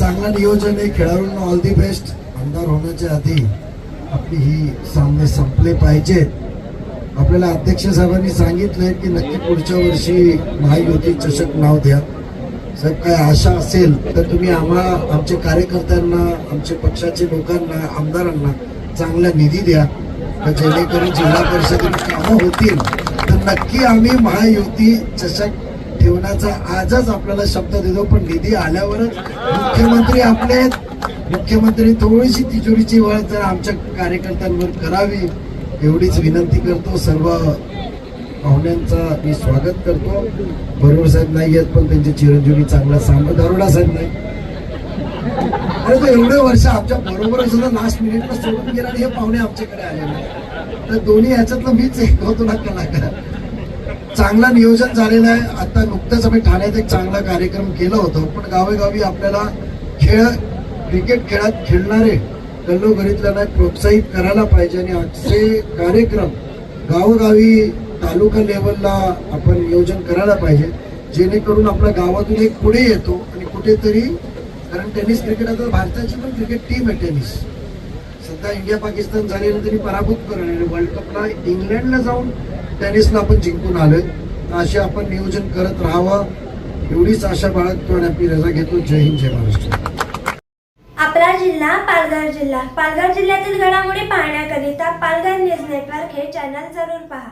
चांगला नियोजन आहे. खेळाडूंना ऑल दी बेस्ट आमदार होण्याच्या आधी आपली ही सामने संपले पाहिजेत. आपल्याला अध्यक्ष साहेबांनी सांगितलंय की नक्की पुढच्या वर्षी महायुती चषक नाव द्या. साहेब काय आशा असेल तर तुम्ही आम्हाला आमच्या कार्यकर्त्यांना आमच्या पक्षाचे लोकांना आमदारांना चांगला निधी द्या. तर जेणेकरून जिल्हा परिषदेची कामं होतील. तर नक्की आम्ही महायुती चषक ठेवण्याचा आजच आपल्याला शब्द देतो पण निधी आल्यावरच मुख्यमंत्री आपले आहेत. मुख्यमंत्री थोडीशी तिजोरीची वळ जर आमच्या कार्यकर्त्यांवर करावी एवढीच विनंती करतो. सर्व पाहुण्यांचा मी स्वागत करतो. बरोबर साहेब नाही आहेत पण त्यांचे चिरंजीवी चांगला सांग दरोडा साहेब नाही. अरे तो एवढे वर्ष आमच्या बरोबर सुद्धा लास्ट मिनिटला सोडून गेला आणि हे पाहुणे आमच्याकडे आले तर दोन्ही ह्याच्यातलं मीच एक होतो ना कलाकार. चांगला नियोजन झालेलं आहे. आता नुकतंच आम्ही ठाण्यात एक चांगला कार्यक्रम केला होता. पण गावेगावी आपल्याला खेळ क्रिकेट खेळात खेळणारे गल्लोगरीतल्यांना प्रोत्साहित करायला पाहिजे. आणि असे कार्यक्रम गावोगावी तालुका लेवलला आपण नियोजन करायला पाहिजे. जेणेकरून आपल्या गावातून एक पुढे येतो आणि कुठेतरी कारण टेनिस क्रिकेट आता भारताची पण क्रिकेट टीम आहे टेनिस. एकदा इंडिया पाकिस्तान झालेलं तरी पराभूत करून आणि वर्ल्ड कपला इंग्लंडला जाऊन टेनिसला आपण जिंकून आलोय. असे आपण नियोजन करत राहावं. एवढीच आशा बाळगतो आणि आपली रजा घेतो. जय हिंद जय महाराष्ट्र. आपला जिल्हा पालघर जिल्हा. पालघर जिल्ह्यातील घडामोडी पाहण्याकरिता पालघर न्यूज नेटवर्क हे चॅनल जरूर पहा.